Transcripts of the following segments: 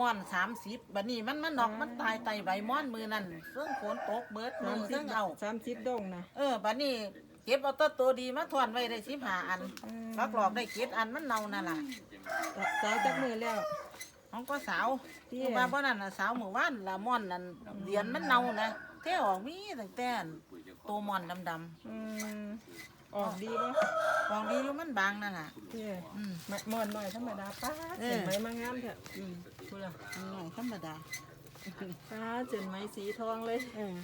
ม่อนสามสิบบัดนี้มันมันนอกมันตายไตใบม่อนมือนั่นเรื่องฝนตกเบิดมืสามอสิเรื่บองเอาสามสิบดงนะเออบัดนี้เก็บเอาตัวตัวดีมาทวนไว้ได้สิบห้าอันอืมฟักหลอกได้เก็ดอันมันเน่านั่นล่ะสาวจักมือแล้วของก็สาวเตี้คืยอว่าบ่นั่นน่ะสาวหมู่บ้านละม่อนนั่นเดียนมันเน่านะเท่ออกมีตั้งแต่ตัวม่อนดำอืม ออกดีป่ะๆของดีอยู่มันบางนั่นล่ะเตี้ยอืมมมอนหน่อยธรรมดาป้าเออเห็นไหมมางามเถอะอืมพูดละหน่อยธรรมดาป้าเจนไหมสีทองเลยเออ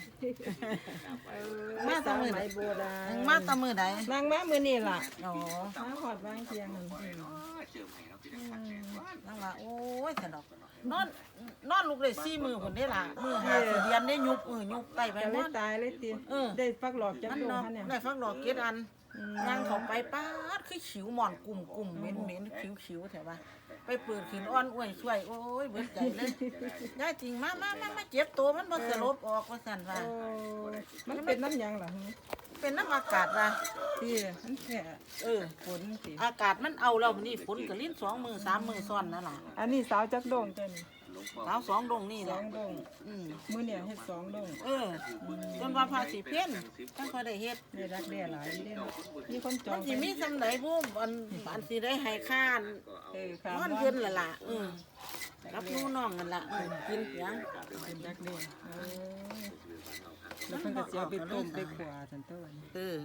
เออมาแต่มื้อสวไหมโบราณมาแตะมือใดนางมามือนี่ล่ะอ๋อมาหอดวางเทียงนั่นอืมนั่นล่ะโอ้ยสนุกนอนนอนลูกได้สี่มือคนนี้ล่ะมือหาสิเดียนได้ยุบมือยุบไตไปจะหมเลยดตายเลยตีเออได้ฟักหลอกจักมันดงเนาะคะเนี่ยได้ฟังดอกเกดอันอืม ย่างเขาไปป้าดคือฉิวหมอนกลุ่มกลุ่มเหม็นเหม็นขิวขิวแถวว่าไปเปิดขืนอ้อนอ้วยช่วยโอ้ยเบิดใจเลยยายจริงมามามามาเจ็บตัวมันบ่สลบออกว่าสั่นว่าโอ้มันเป็นน้ำหยังเหรอเป็นน้ำอากาศว่าพี่มันแค่เออฝนสิอากาศมันเอาแล้วนี่ฝนก็ลิ้นสองมือสามมือซ้อนนั่นล่ะอันนี้สาวจักดงเจ้านี่ สาวสองดงนี่สแหอละงดงอืมมือเนี่ยเฮ็ดสองดงเออจนว่าพาสิเพี้ยนจังค่อยได้เฮ็ดได้รักแด่หลายอยู่เด้เนาะมีคนจอมังนสิมีสำไหนผู้อันอันสิได้ให้ค่าอันเออค่ะนอนเพิ่นล่ะล่ะอือกับหนูน้องนั่นล่ะอือกินเสียงเป็นรักแด่เออแล้วเพิ่นก็สิเอาไปต้มไปขวาจังตัวนี้เออ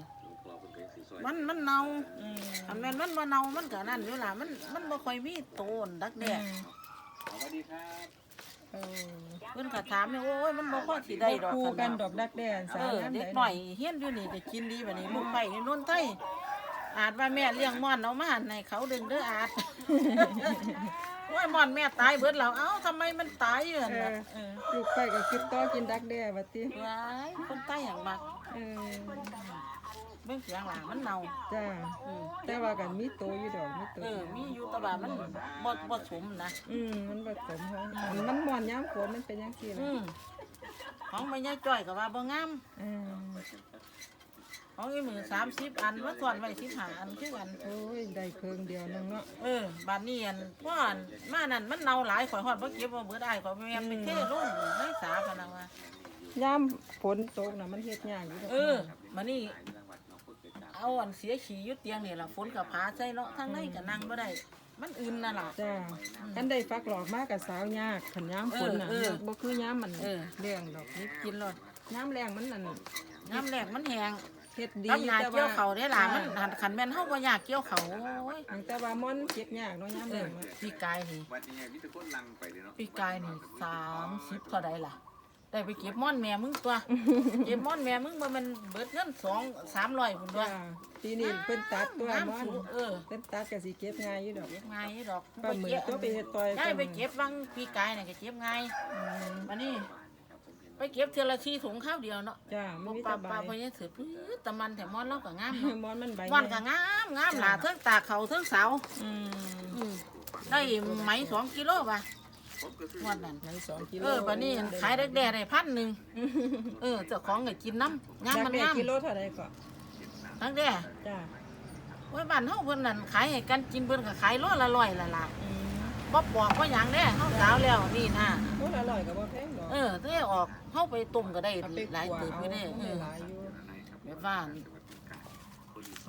มันมันเน่าอืมอันแม่นมันบ่เน่ามันก็นั่นอยู่ล่ะมันมันบ่ค่อยมีโตนดักแด้ เออเพิ่นก็ถามนี่โอ้ยมันบ่พอสิได้ดอกคู่กักันนดอกดักแด่สาเอวอน้ำเด็ใดกหน่อยเฮียนอยู่นี่ก็กินดีบัดนี้ลูกไปนี่นนไทยอาจว่าแม่เลี้ยงม่อนเอามาให้เขาดึงเด้ออาจโอ้ยม่อนแม่ตายเบิดแล้วเอ้าทำไมมันตายอยู่นั่นเอน่ะอเออลูกไปก็คิดต่อกินดักแด่ว่าติว้ายคนใต้อย่างมากเออเบิ่งเสียงหล่ะมันเน่าจ้าอืมแต่ว่ากันมีโตอยู่ดอกมีโตเออมีอยู่แต่ ว่ามันบ่บ่สมนะอืมมันผสมเขาอันมันม่อนย้ำฝนมันเป็นจังซี่อืล่ะมของแม่ยายจ้อยก็ว่าบ่งามเออของอีมือ30 อันมาถอนไว้15อันคือกัน โอ้ยได้เครื่องเดียวนึงเนาะเออบ้านนี้อันพ่ออันมานั่นมันเน่าหลายข่อยฮอดบ่เก็บบ่เบิดอ้ายข่อยแม่นไปเทลงในสาพะนังว่าย่ามฝนตกน่ะมันเฮ็ดยากอยู่ดอกเออมานี่เอาอันเสียขี้อยู่เตียงนี่ล่ะฝนก็พาใส่เนาะทางในก็นั่งบ่ได้ มันอื่นน่ะล่ะ จ้าอันได้ฟักหลอกมากกับสาวยากขันย้ำฝนน่ะเออเออบ่คือยามมันเออเลี้ยงดอกนี่กินรอดย้ำแรงมันนั่นน้ำแรกมันแห้งเฮ็ดดีกับหญ้าแต่เกี่ยวเขาได้ล่ะมันจ้าหันคันแม่นเฮาบ่อยากเกี่ยวเขาโอ้ยแต่ว่ามันเก็บยากเนาะย้ำเอแรองมัน ปีกายนี่วันนี้มิตรคนลังไปเลยเนาะ ปีกายนี่30เท่าใดล่ะ ได้ไปเก็บม่อนแม่มึงตัว เก็บม่อนแม่มึงบ่แมันเบิดเงิน2 300พุ่นด้วจ้ายปีนี้เพิ่นตัดตัวงามมันสูเออเพิ่นตัดก็สิเก็บง่ายอยู่ดอก เก็บง่ายดอกปลาหมึกตัวไปเฮ็ดต่อย ได้ไปเก็บวังปีกายน่ะก็เก็บง่ายอืมมานี่ไปเก็บเทอละทีถุงข้าวเดียวเนาะจ้าบ่มันมีปลาแตะปลาบายพญาเสือพื้นตะมันแต่มอนเราก็งามมอนมันใบมอนก็งามงามหล่ะเทิงตากเขาเทิงเสาอืม อืมได้ไหมสองกิโลป่ะ งวดนั้นในสองกิโลเออบัดนี้ขายแดกๆได้พันหนึ่งเออเจ้าของก็กินน้ำงามดักมันแด้งามกิโลเท่าใดก็ทั้งแด่จ้าโอ้ยบ้านเฮาเพิ่นนั่นขายให้กันกินเพิ่นก็ขายโลละร้อยละล่ะอืมบ่ปอกบ่หยังเด้เฮาสาวแล้วนี่นะโอ้อร่อยก็บ่แพงดอกเออถ้าออกเฮาไปต้มก็ได้เอาไปหลายขัวเติบเอาอยู่เด้เออหลายอยู่แบบว่า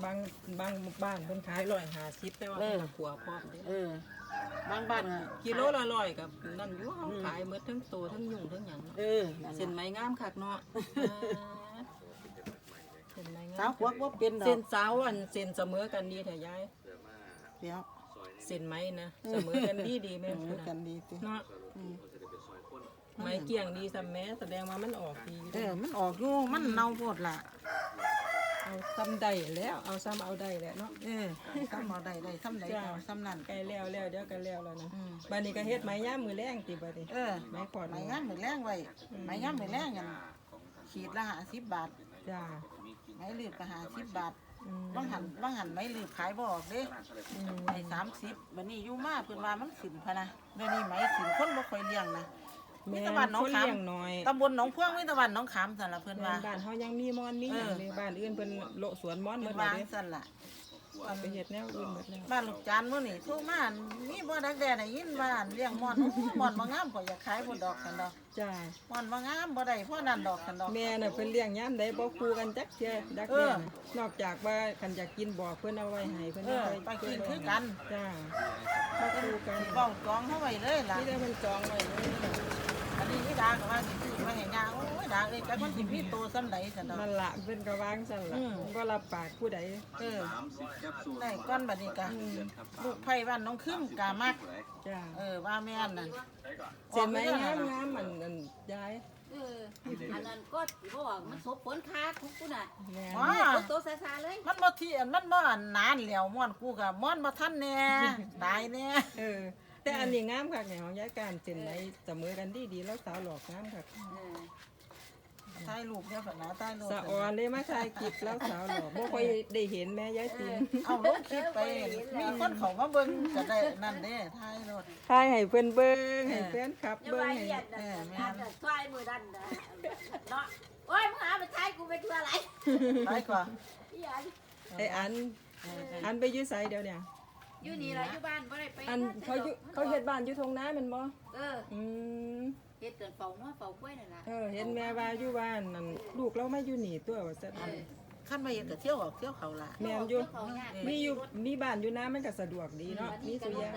บางบางบ้านเพิ่นขายร้อยห้าสิบแต่ว่าเออเพิ่นขัวพร้อมเด้เออ บางบ้านก็กิโลละร้อยกับนั่นอยู่เฮาขายหมดทั้งโตทั้งยุ่งทั้งหยังเนาะเออนั่นเส้นล่ะไหมงามคักเนาะเออเส้นไหมงาสาวมควักบ่เป็นดอเส้กนสาวอันเส้นเสมอกันดีแท้ยายเดี๋ยวเส้นไหมนะเสมอกันดีดีแม่เออกันดีติเนาะอืมไหมเกี่ยงดีซะแม่แสดงว่ามันออกดีอยู่เอเด้อมันออกอยู่มันเน่าโพดล่ะ เอาซ้ำได้แล้วเอาซ้ำเอาได้แล้วเนาะเออซ้ำเอาได้ได้ซ้ำใดจ้าเอาซ้ำนั่นใกล้แล้วแล้วเดี๋ยวก็แล้วแล้วนะอืมบัดนี้ก็เฮ็ดไหมย่ามมือแรงติบัดนี้ เออไม้ขอด ไม้งามมือแรงไว้ไม้งามมือแรงกันขีดละ50บาท จ้าไม้ลืบก็50บาทอืมบางหันบางหันไม้ลืบขายบ่ออกเด้อืมไอ้30บัดนี้อยู่มาเพิ่นว่ามันขึ้นพะนะเดี๋ยวนี้ไหมขึ้นคนบ่ค่อยเลี้ยงนะ มีแม่แต่บ้านหน้องคนขามเลี้ยงน้อยตำบลหนองพวงมีแตะวันหนองขามสั่นละเพิ่นแม่ว่าบ้านเฮายังมีมอนมีหยังเออเลยบ้านอื่นเพิ่นโละสวนมอนหมเพิ่ดนเลว่ายเด้สั่นล่ะไปเฮ็ดแนวอื่นหมดแล้วบ้านลูกจานมื้อนี่โทรมามีบ่ดักแด่ได้ยินว่าเลี้ยงม่อนม่อนบ่งามก็อยากขายบ่ดอกกันดอกจ้าม่อนบ่งามบ่ได้เพราะนั่นดอกกันดอก แม่น่ะเพิ่นเลี้ยงยามใดบ่คู่กันจักเที่ยดักเอแด้อน่ะนอกจากว่าคันอยากกินบอกเพิ่นเอาไว้ให้เพิ่นเอเอาอไว้ไปกินคือกันจ้าบ่คู่กันสิเว้าจองเฮาไว้เลยล่ะ นี่ได้เพิ่นจองไว้เลย อันนี้นี่ดาก็ว่าสิซื้อมาให้ยาโอ้ยดาเอ้ยจักมันสิมีโตซำใดซั่นดอก นั่นล่ะเพิ่นก็วางซั่นล่ะอืม บ่รับปากผู้ใดเออได้ก้อนบัดนี้กะลูกไผ่บ้านน้องคึมกะมัก จ้าเออว่าแม่นนั่นเส้นไหมงามงามมันอันยายเอออันนั้นก็บอกมันสบผลคาทุกคนน่ะแม่ว้าฝนตกซาๆเลยมันบ่ที่อันมันบ่อันนานแล้วม่อนกูกะม่อนบ่ทันแน่ตายแน่ เออ แต่อันนี้งามคักเนี่ยของยายการเส้นไหมเสมอกันดีดีๆแล้วสาวหลอกงามคักเออถ่ายรูปเด้อฝันนะถ่ายรูปสะออนเลยมาถ่ายคลิปแล้วสาวหลอกบ่ค่อยได้เห็นแม่ยายตีนเอาลงคลิปไป มีคนเขามาเบิ่งก็ได้นั่นเด้ถ่ายรถถ่ายให้เพิ่นเบิ่งให้แฟนคลับอย่าเบิ่งว่าให้เหี้ยนน่ะอันน่ะช่วยมือดันน่ะเนาะโอ้ยมึงหาไปใช้กูไปทั่วอะไรไปกว่าอีหยังไอ้อันอันไปอยู่ไสเดี๋ยวเนี่ย อยู่นี่ล่ะอยู่บ้านบ่ได้ไปอันเขาอยู่เขาเฮ็ดบ้านอยู่ทงนาแม่นบ่เอออืมเฮ็ดจนเฝ้าหัวเฝ้ากล้วยนั่นล่ะเออเห็นแม่ว่าอยู่บ้านนั่นลูกเรามาอยู่นี่ตัวว่าซั่นเออขั้นมาเฮ็ดก็เที่ยวออกเที่ยวเขาล่ะแม่นอยู่เขายากมีอยู่มีบ้านอยู่น้ามันก็สะดวกดีเนาะมีสุอยาง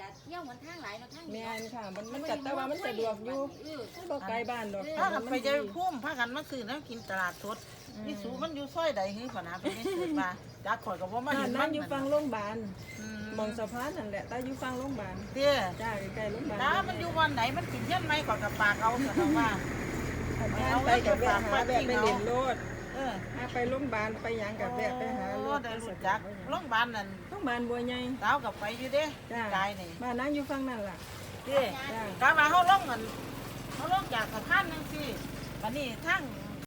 กะเที่ยวเหมือนทางหลายเนาะทางแม่นค่ะ มันมันก็แต่ว่ามันสะดวกอยู่เออมันบ่ไกลบ้านดอกพากันไปใจพุ่มพากันมาซื้อน้ำกินตลาดสดนี่สูมันอยู่ซอยใดหื้อฝันนะไปนี่ซื้อมาจักข่อยก็บ่มาบ้าเห็นนนั้นอยู่ฟังโรงพยาบาลอื มมองสะพานนั่นแหละแต่อยู่ฟังโรงพยาบาลเด้อจ้าใกล้ๆโรงพยาบาลถ้ามันอยู่วันไหนมันกินเช่นไหมข่อยก็ปากเอาก็ต้องว่าเอาไปกับแวะหาแวะไปเล่นโลดเออหาไปโรงพยาบาลไปหยังกับแวะไปหาโลโอ้ดได้รู้จักโรงพยาบาลนั่นโรงพยาบาลบัวใหญ่สาวกับไปอยู่เด้จ้ากายนี่บ้านนั้นอยู่ฟังนั่นล่ะเด้จ้ากาว่าเฮาลงกันเฮาลงจากสะพานจังซี่บัดนี้ทาง